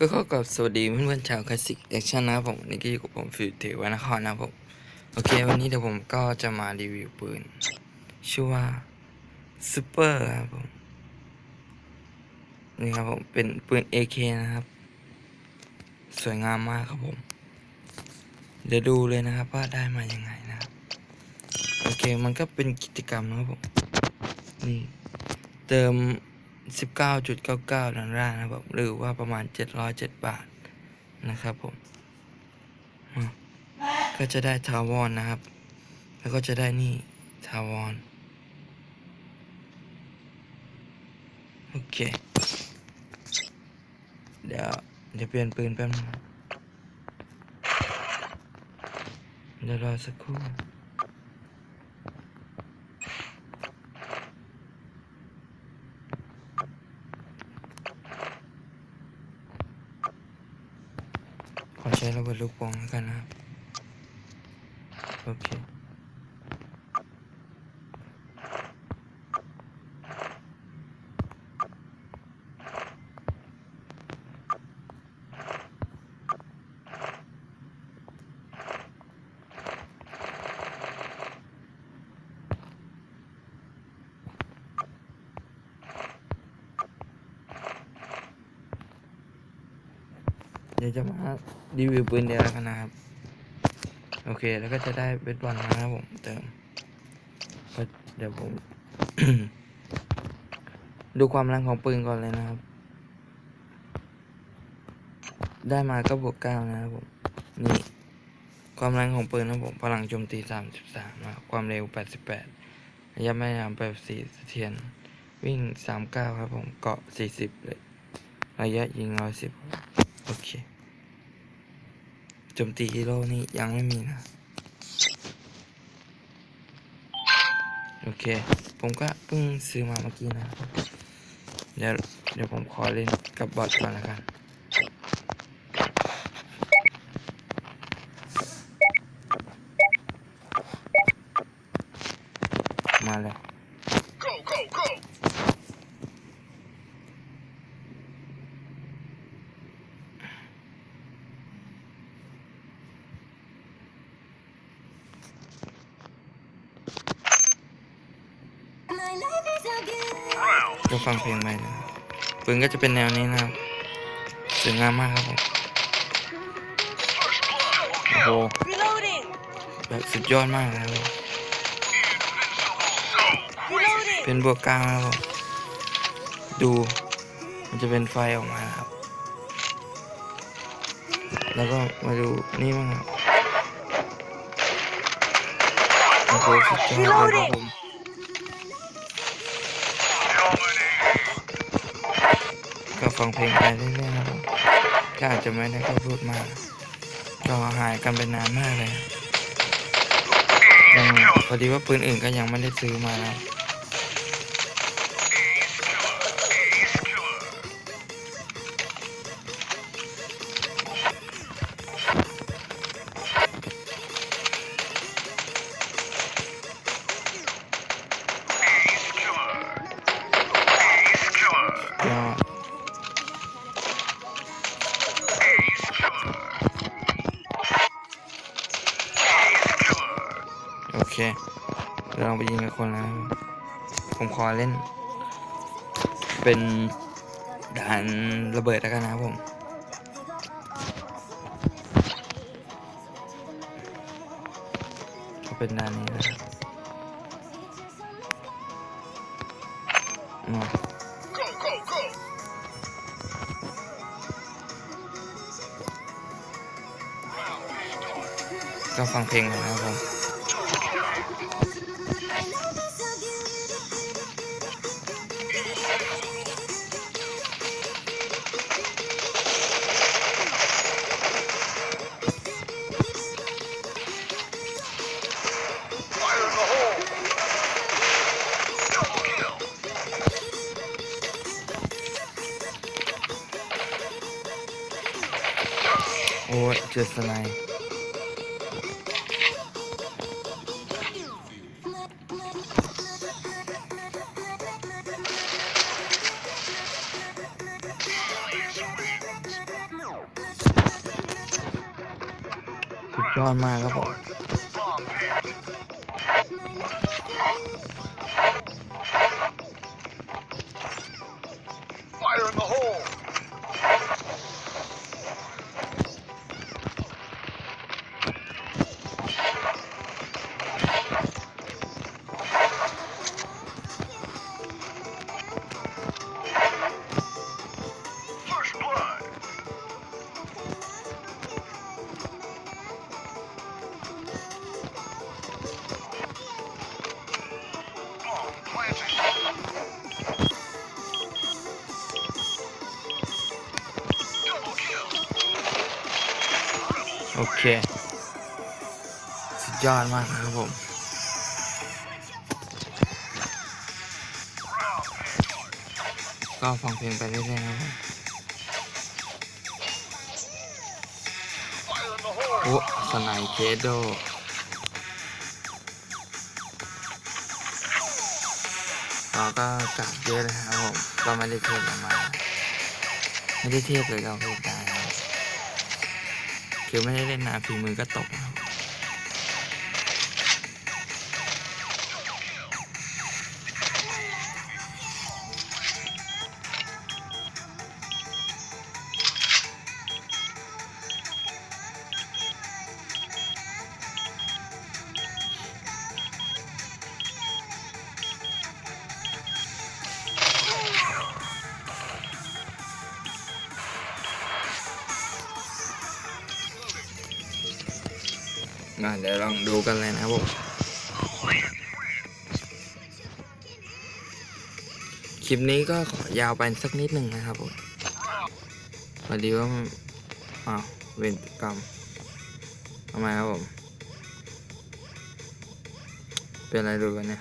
ก็ขอกลับสวัสดีเพื่อนๆชาวคลาสสิกแอคชั่นนะครับผมนี่ก็อยู่กับผมฟิวเทวานครนะครับผม โอเค วันนี้เดี๋ยวผมก็จะมารีวิวปืน ชื่อว่าซูเปอร์ครับผม นี่ครับผมเป็นปืน AK นะครับ สวยงามมากครับผม เดี๋ยวดูเลยนะครับว่าได้มายังไงนะครับ โอเคมันก็เป็นกิจกรรมนะครับผม นี่ เติม 19.99 ดอลลาร์นะครับหรือว่าประมาณ 707 บาทนะครับผม ก็จะได้ทาวอนนะครับ แล้วก็จะได้นี่ทาวอนโอเค เดี๋ยวเดี๋ยวเปลี่ยนปืนแป๊บนึงเดี๋ยวรอสักครู่ ขอใช้ระเบิดลูกโป่งแล้วกันนะครับ โอเค เดี๋ยวจะมารีวิวปืนเดียวแล้วกันนะครับ โอเค แล้วก็จะได้เบสบอลนะครับผมเติมเดี๋ยวผม ดูความแรงของปืนก่อนเลยนะครับ ได้มาก็บวกเก้านะครับผม นี่ ความแรงของปืนนะผม พลังโจมตีสามสิบสามความเร็วแปดสิบแปดระยะไม่ยามแปดสี่เสถียรวิ่งสามเก้าครับผม เกาะสี่สิบเลย ระยะยิงร้อยสิบ โอเคโจมตีฮีโร่นี่ยังไม่มีนะ โอเค ผมก็เพิ่งซื้อมาเมื่อกี้นะ เดี๋ยวเดี๋ยวผมขอเล่นกับบอทก่อนละกัน มาแล้ว Go, go, go! ก็ฟังเพลงไปนะปืนก็จะเป็นแนวนี้นะครับสวยงามมากครับผมโอ้โหแบบสุดยอดมากนะครับเป็นบวกกลางนะครับผมดูมันจะเป็นไฟออกมาครับ แล้วก็มาดูนี่มั้างครับโอ้โหสุดยอดเลยครับผม ฟังเพลงไปเรื่อยๆครับก็อาจจะไม่ได้ก็พูดมาก ก็หายกันไปนานมากเลยยังพอดีว่าปืนอื่นก็ยังไม่ได้ซื้อมานะ ผมขอเล่น เป็นด่านระเบิดแล้วกันนะครับผมก็เป็นด่านนี้นะครับมาก็ฟังเพลงก่อนนะครับผม จอสไลดยอดมากครับผม สุดยอดมากนะครับผม ก็ฟังเพลงไปเรื่อยๆนะครับโอ้สไนเคโดเราก็กลับเยอะเลยครับผม ก็ไม่ได้เทปออกมา ไม่ได้เทปเลยก็พูดได้ครั คือไม่ได้เล่นนานฝีมือก็ตกนะครับ มาเดี๋ยวลองดูกันเลยนะครับผมคลิปนี้ก็ขอยาวไปสักนิดหนึ่งนะครับผมพอดีว่าอ้าวเวรกรรมทำไมครับผม เป็นอะไรดูกันเนี่ย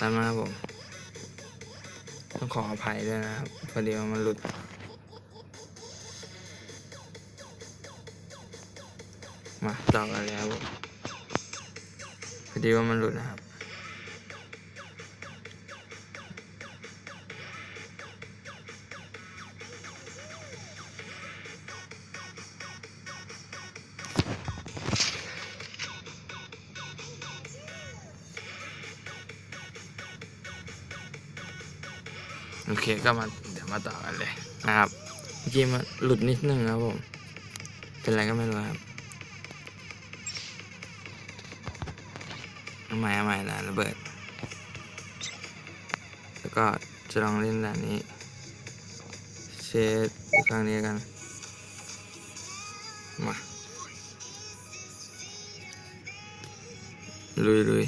ตามมาครับผม ต้องขออภัยด้วยนะครับพอดีว่ามันหลุด มาต่อกันเลยครับผมพอดีว่ามันหลุดนะครับ ก็มาเดี๋ยวมาต่อกันเลยนะครับเมื่อกี้มันหลุดนิดนึงครับผม เป็นอะไรก็ไม่รู้ครับเอาใหม่เอาใหม่นะระเบิด แล้วก็จะลองเล่นด่านนี้ เชดอีกครั้งนี้กัน มา ลุยลุย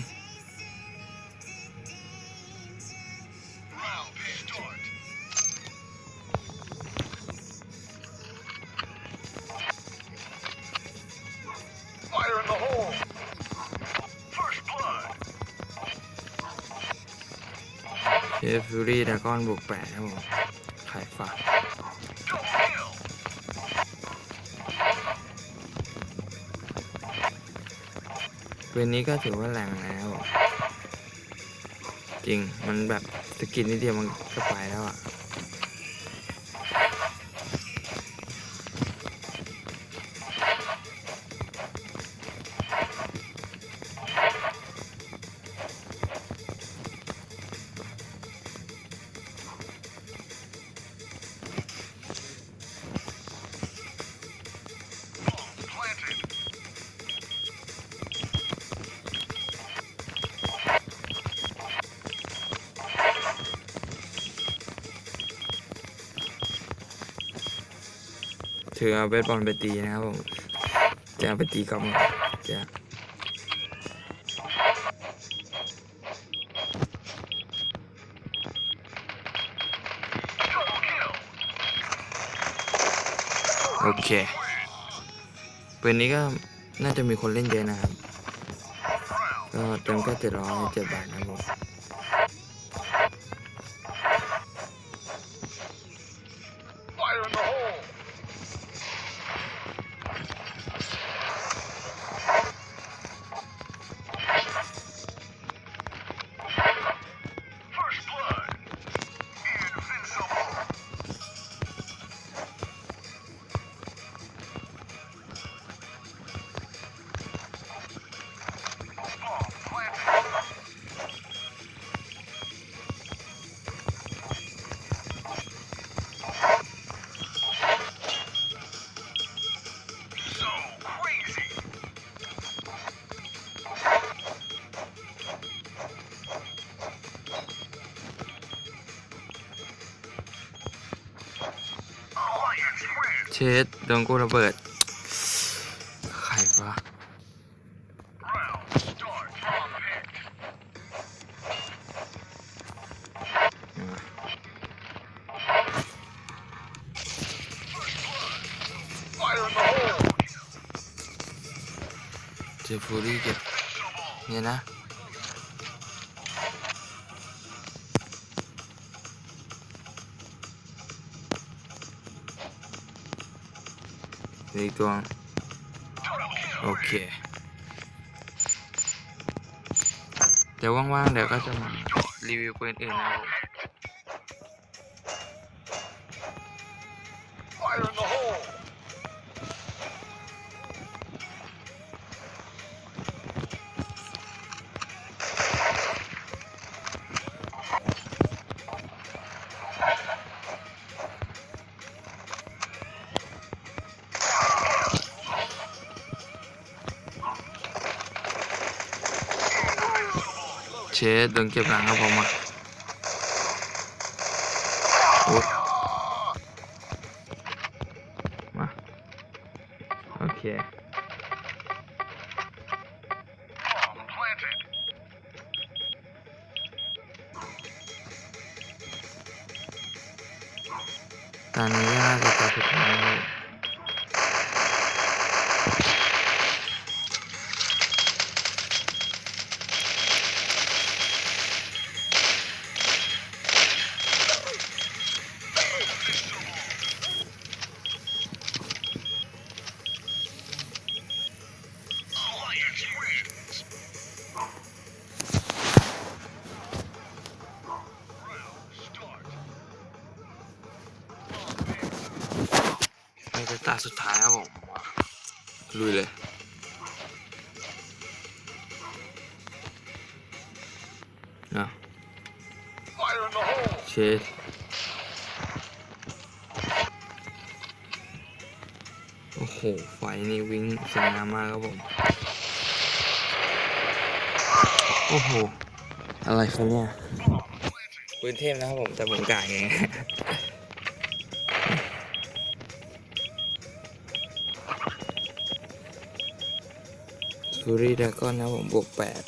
เอฟฟิรี่ดากอนบวกแปดครับผมไข่ฝากปืนนี้ก็ถือว่าแรงแล้ว จริงมันแบบสกินนิดเดียวมันก็ไปแล้วอะ ถือเอาเบสบอลไปตีนะครับผมจะเอาไปตีกอล์ฟก่อนจะโอเคปืนนี้ก็น่าจะมีคนเล่นเยอะนะครับ ก็เต็มก็เจ็ดร้อยเจ็ดบาทนะครับผม ดโดนกูระเบิด เหลืออีตัว Double kill. โอเค เดี๋ยวว่างๆเดี๋ยวก็จะมารีวิวปืนอื่นนะครับ ชดโดนเก็บหลังครับผมอะมาโอเคตอนนี้น่าจะตัวสุดท้าย ตาสุดท้ายครับผมลุยเลยนะเชดโอ้โห ไฟนี่วิ่งสวยงามมากครับผม โอ้โห อะไรคะเนี่ยปืนเทพนะครับผม แต่ผมกากเอง ฟูรี่ดากอนนะผมบวกแปด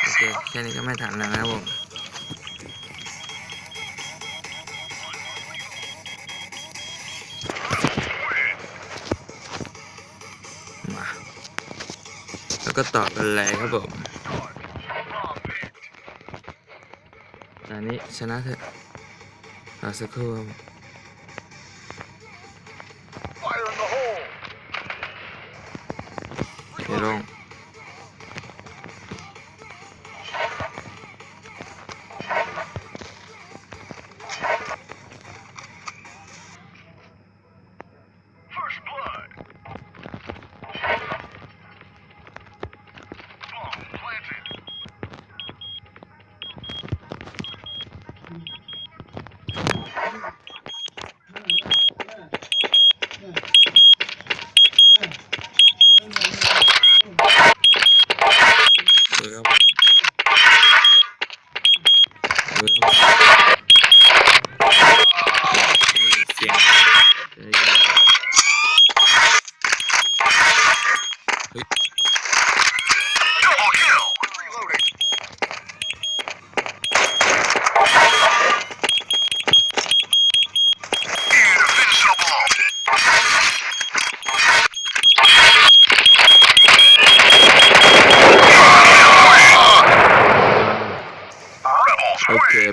โอเค แค่นี้ก็ไม่ทันแล้วนะครับผม มา แล้ว ก็ต่อกันเลยครับผม Bomb picked. ตอนนี้ชนะเถอะรอสักครู่ครับเดี๋ยวลง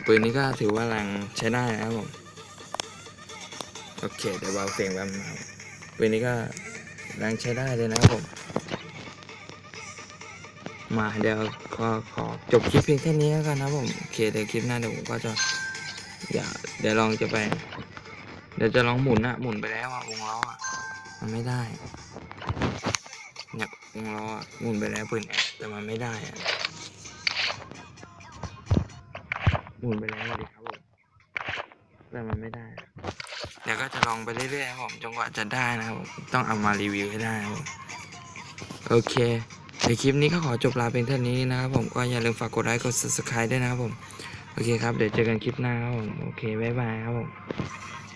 ปืนนี้ก็ถือว่าแรงใช้ได้นะครับผม โอเคเดี๋ยวเบาเสียงแป๊บนะครับปืนนี้ก็แรงใช้ได้เลยนะครับผม มาเดี๋ยวก็ขอจบคลิปเพียงแค่นี้แล้วกันนะผม โอเคเดี๋ยวคลิปหน้าเดี๋ยวผมก็จะอย่าเดี๋ยวลองจะไป เดี๋ยวจะลองหมุนอะหมุนไปแล้วอะวงล้ออะมันไม่ได้เนี่ยวงล้ออะหมุนไปแล้วปืนแอแต่มันไม่ได้อะ หมุนไปแล้วเลยครับผมแต่มันไม่ได้ เดี๋ยวก็จะลองไปเรื่อยๆครับผมจนกว่าจะได้นะครับผมต้องเอามารีวิวให้ได้ครับผมโอเคในคลิปนี้ก็ขอจบลาเพียงเท่านี้นะครับผมก็อย่าลืมฝากกดไลค์กด subscribe ด้วยนะครับผม โอเคครับ เดี๋ยวเจอกันคลิปหน้าครับผม โอเค บ๊ายบายครับผม